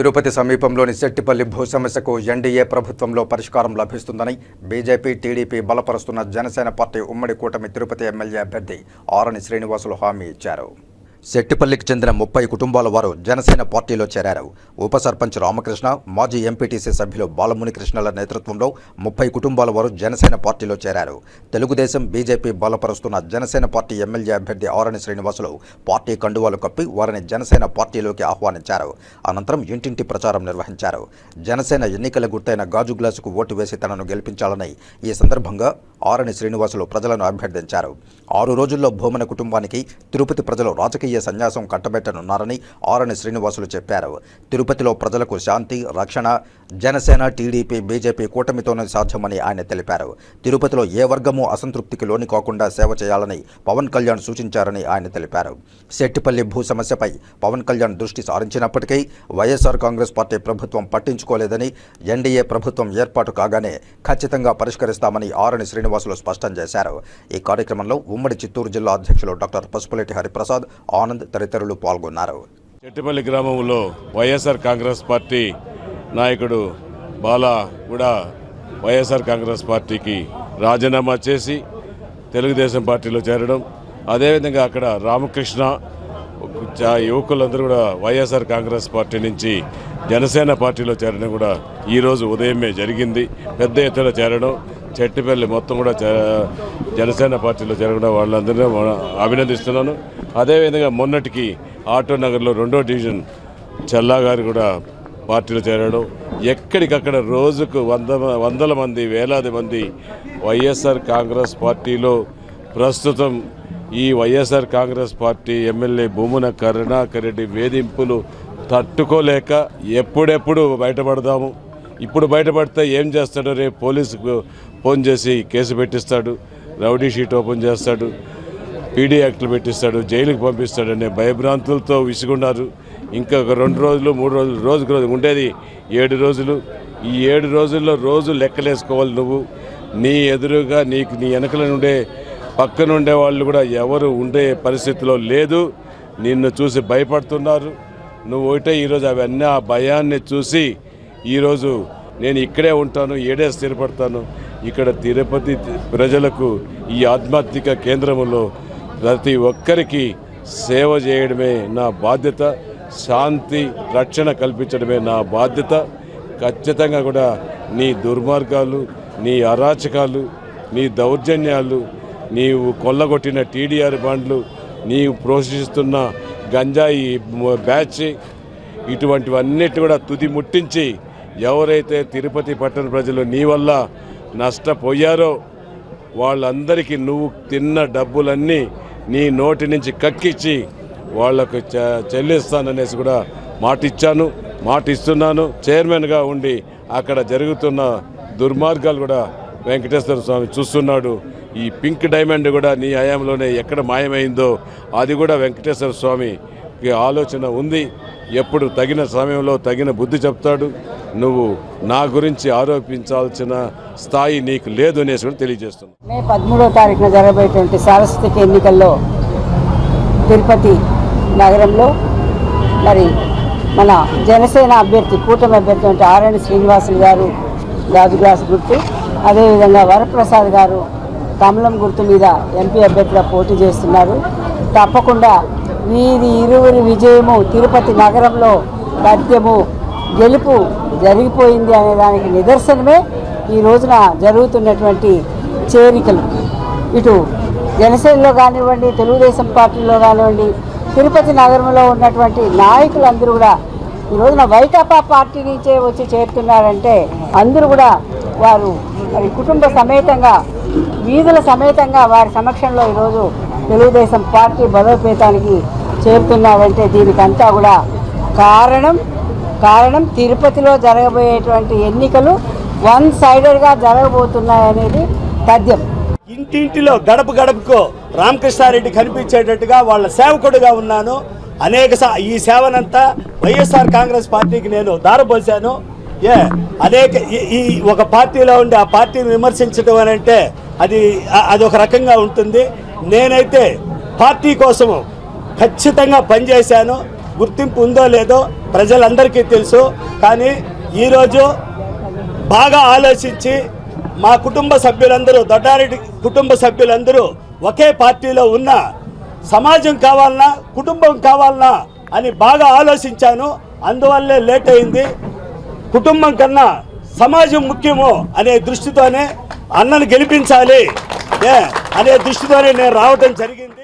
తిరుపతి సమీపంలోని శెట్టిపల్లి భూ సమస్యకు ఎన్డీఏ ప్రభుత్వంలో పరిష్కారం లభిస్తుందని బీజేపీ టీడీపీ బలపరుస్తున్న జనసేన పార్టీ ఉమ్మడి కూటమి తిరుపతి ఎమ్మెల్యే అభ్యర్థి ఆరణి శ్రీనివాసులు హామీ ఇచ్చారు. శెట్టిపల్లికి చెందిన ముప్పై కుటుంబాల వారు జనసేన పార్టీలో చేరారు. ఉప సర్పంచ్ రామకృష్ణ మాజీ ఎంపీటీసీ సభ్యులు బాలముని కృష్ణల నేతృత్వంలో ముప్పై కుటుంబాల వారు జనసేన పార్టీలో చేరారు. తెలుగుదేశం బీజేపీ బలపరుస్తున్న జనసేన పార్టీ ఎమ్మెల్యే అభ్యర్థి ఆరణి శ్రీనివాసులు పార్టీ కండువాలు కప్పి వారిని జనసేన పార్టీలోకి ఆహ్వానించారు. అనంతరం ఇంటింటి ప్రచారం నిర్వహించారు. జనసేన ఎన్నికల గుర్తైన గాజు గ్లాసుకు ఓటు వేసి తనను గెలిపించాలని ఈ సందర్భంగా ఆరణి శ్రీనివాసులు ప్రజలను అభ్యర్థించారు. ఆరు రోజుల్లో భూమన కుటుంబానికి తిరుపతి ప్రజలు రాజకీయ సన్యాసం కట్టబెట్టనున్నారని ఆరణి శ్రీనివాసులు చెప్పారు. తిరుపతిలో ప్రజలకు శాంతి రక్షణ జనసేన టీడీపీ బీజేపీ కూటమితోనే సాధ్యమని ఆయన తెలిపారు. తిరుపతిలో ఏ వర్గమూ అసంతృప్తికి లోని కాకుండా సేవ చేయాలని పవన్ కళ్యాణ్ సూచించారని ఆయన తెలిపారు. శెట్టిపల్లి భూ సమస్యపై పవన్ కళ్యాణ్ దృష్టి సారించినప్పటికీ వైఎస్ఆర్ కాంగ్రెస్ పార్టీ ప్రభుత్వం పట్టించుకోలేదని ఎన్డీఏ ప్రభుత్వం ఏర్పాటు కాగానే ఖచ్చితంగా పరిష్కరిస్తామని ఆరణి శ్రీనివాసులు స్పష్టం చేశారు. ఈ కార్యక్రమంలో ఉమ్మడి చిత్తూరు జిల్లా అధ్యక్షులు డాక్టర్ పసుపులేటి హరిప్రసాద్ ఆనంద్ తదితరులు పాల్గొన్నారు. చెట్టుపల్లి గ్రామంలో వైఎస్ఆర్ కాంగ్రెస్ పార్టీ నాయకుడు బాలా కూడా వైఎస్ఆర్ కాంగ్రెస్ పార్టీకి రాజీనామా చేసి తెలుగుదేశం పార్టీలో చేరడం. అదేవిధంగా అక్కడ రామకృష్ణ యువకులందరూ కూడా వైఎస్ఆర్ కాంగ్రెస్ పార్టీ నుంచి జనసేన పార్టీలో చేరడం కూడా ఈరోజు ఉదయమే జరిగింది. పెద్ద ఎత్తున చేరడం. చెట్టుపల్లి మొత్తం కూడా జనసేన పార్టీలో జరగడం వాళ్ళందరినీ అభినందిస్తున్నాను. అదేవిధంగా మొన్నటికి ఆటో నగర్లో రెండో డివిజన్ చల్లా గారు కూడా పార్టీలో చేరడం. ఎక్కడికక్కడ రోజుకు వంద వందల మంది వేలాది మంది వైఎస్ఆర్ కాంగ్రెస్ పార్టీలో ప్రస్తుతం ఈ YSR Congress party MLA Bhumana Karunakar Reddy వేధింపులు తట్టుకోలేక ఎప్పుడెప్పుడు బయటపడదాము. ఇప్పుడు బయటపడితే ఏం చేస్తాడో రేపు పోలీసుకు ఫోన్ చేసి కేసు పెట్టిస్తాడు రౌడీ షీట్ ఓపెన్ చేస్తాడు పీడీ యాక్ట్లు పెట్టిస్తాడు జైలుకి పంపిస్తాడనే భయభ్రాంతులతో విసుగున్నారు. ఇంకా ఒక రెండు రోజులు మూడు రోజులు రోజుకు రోజు ఉండేది ఏడు రోజులు. ఈ ఏడు రోజుల్లో రోజు లెక్కలేసుకోవాలి నువ్వు. నీ ఎదురుగా నీకు నీ వెనకల నుండే పక్కనుండే వాళ్ళు కూడా ఎవరు ఉండే పరిస్థితిలో లేదు. నిన్ను చూసి భయపడుతున్నారు. నువ్వు ఒకటే ఈరోజు అవన్నీ ఆ భయాన్ని చూసి ఈరోజు నేను ఇక్కడే ఉంటాను ఏడే స్థిరపడతాను. ఇక్కడ తిరుపతి ప్రజలకు ఈ ఆధ్యాత్మిక కేంద్రంలో ప్రతి ఒక్కరికి సేవ చేయడమే నా బాధ్యత. శాంతి రక్షణ కల్పించడమే నా బాధ్యత. ఖచ్చితంగా కూడా నీ దుర్మార్గాలు నీ అరాచకాలు నీ దౌర్జన్యాలు నీవు కొల్లగొట్టిన టీడీఆర్ బాండ్లు నీవు ప్రోత్సహిస్తున్న గంజాయి బ్యాచ్ ఇటువంటివన్నిటి కూడా తుది ముట్టించి ఎవరైతే తిరుపతి పట్టణ ప్రజలు నీ వల్ల నష్టపోయారో వాళ్ళందరికీ నువ్వు తిన్న డబ్బులన్నీ నీ నోటి నుంచి కక్కిచ్చి వాళ్ళకు చె- చెల్లిస్తాననేసి కూడా మాటిచ్చాను మాటిస్తున్నాను. మాట ఇస్తున్నాను చైర్మన్గా ఉండి అక్కడ జరుగుతున్న దుర్మార్గాలు కూడా వెంకటేశ్వర స్వామి చూస్తున్నాడు. ఈ పింక్ డైమండ్ కూడా నీ హయాంలోనే ఎక్కడ మాయమైందో అది కూడా వెంకటేశ్వర స్వామి ఆలోచన ఉంది. ఎప్పుడు తగిన సమయంలో తగిన బుద్ధి చెప్తాడు. నువ్వు నా గురించి ఆరోపించాల్సిన స్థాయి నీకు లేదు అనేసి కూడా తెలియజేస్తున్నాను. మే పదమూడవ తారీఖున జరగబోయేటువంటి సారస్వతిక ఎన్నికల్లో తిరుపతి నగరంలో మరి మన జనసేన అభ్యర్థి కూటమి అభ్యర్థి అంటే శ్రీనివాసులు గారు గాజు గ్లాస్ గుర్తు అదేవిధంగా వరప్రసాద్ గారు కమలం గుర్తు మీద ఎంపీ అభ్యర్థిగా పోటీ చేస్తున్నారు. తప్పకుండా వీరి ఇరువురి విజయము. తిరుపతి నగరంలో పద్యము గెలుపు జరిగిపోయింది అనే దానికి నిదర్శనమే ఈ రోజున జరుగుతున్నటువంటి చేరికలు. ఇటు జనసేనలో కానివ్వండి తెలుగుదేశం పార్టీలో కానివ్వండి తిరుపతి నగరంలో ఉన్నటువంటి నాయకులందరూ కూడా ఈ రోజున వైకాపా పార్టీ నుంచే వచ్చి చేరుతున్నారంటే అందరూ కూడా వారు మరి కుటుంబ సమేతంగా వీధుల సమేతంగా వారి సమక్షంలో ఈరోజు తెలుగుదేశం పార్టీ బలోపేతానికి చేరుతున్నారంటే దీనికంతా కూడా కారణం కారణం తిరుపతిలో జరగబోయేటువంటి ఎన్నికలు వన్ సైడెడ్గా జరగబోతున్నాయనేది తథ్యం. ఇంటింటిలో గడప గడపకు రామకృష్ణారెడ్డి కనిపించేటట్టుగా వాళ్ళ సేవకుడుగా ఉన్నాను. అనేక సా- ఈ సేవనంతా వైఎస్ఆర్ కాంగ్రెస్ పార్టీకి నేను దారబోసాను. ఏ అనేక ఈ- ఈ ఒక పార్టీలో ఉండి ఆ పార్టీని విమర్శించడం అని అంటే అది అది ఒక రకంగా ఉంటుంది. నేనైతే పార్టీ కోసము ఖచ్చితంగా పనిచేశాను. గుర్తింపు ఉందో లేదో ప్రజలందరికీ తెలుసు. కానీ ఈరోజు బాగా ఆలోచించి మా కుటుంబ సభ్యులందరూ దొడ్డారెడ్డి కుటుంబ సభ్యులందరూ ఒకే పార్టీలో ఉన్న సమాజం కావాలన్నా కుటుంబం కావాలన్నా అని బాగా ఆలోచించాను. అందువల్లే లేట్ అయింది. కుటుంబం కన్నా సమాజం ముఖ్యము అనే దృష్టితోనే అన్నను గెలిపించాలి. అనే దృష్టితోనే నేను రావటం జరిగింది.